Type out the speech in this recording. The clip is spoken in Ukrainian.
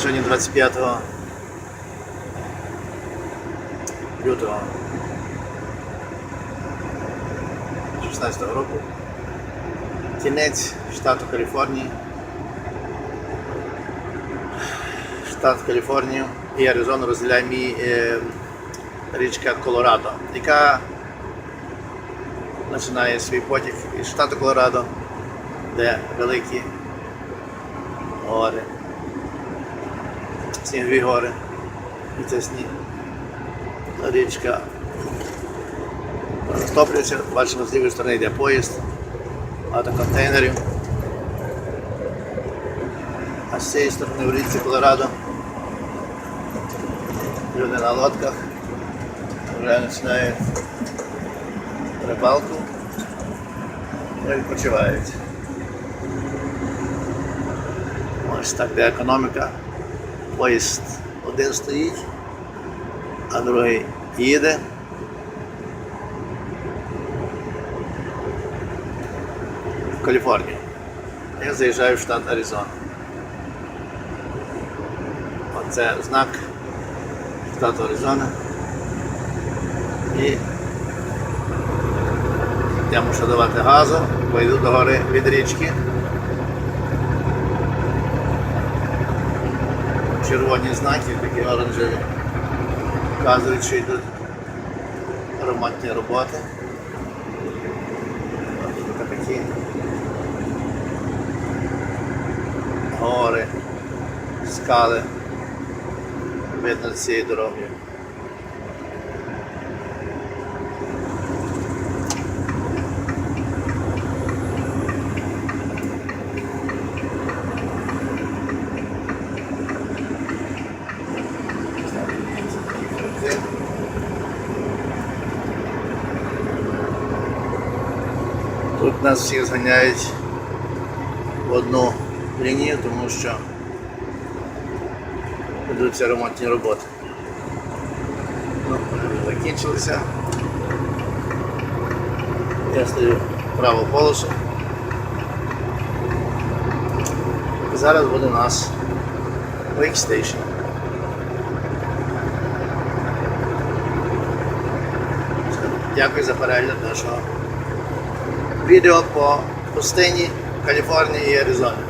Сьогодні 25 лютого 16 року. Кінець штату Каліфорнії. Штат Каліфорнію і Аризону розділяє мій е, річка Колорадо, яка починає свій потік із штату Колорадо, де великі гори, снігові гори, і це сніг. Річка розтоплюється, бачимо з лівої сторони йде поїзд, багато контейнерів. А з цієї сторони в річці Колорадо люди на лодках вже починають рибалку і відпочивають. Ось так де економіка. Поїзд один стоїть, а другий їде. В Каліфорнію. Я заїжджаю в штат Аризона. Оце знак штату Аризона. І я мушу давати газу, бо йду до гори від річки. Червоні знаки, такі оранжеві, вказують, що йдуть ремонтні роботи. Такі гори, скали видно цієї дороги. Тут нас всіх зганяють в одну лінію, тому що ведуться ремонтні роботи. Ну, закінчилися. Я стою праву полосу. Зараз буде у нас Wake Station. Дякую за перегляд нашого відео по пустині Каліфорнії і Аризоні.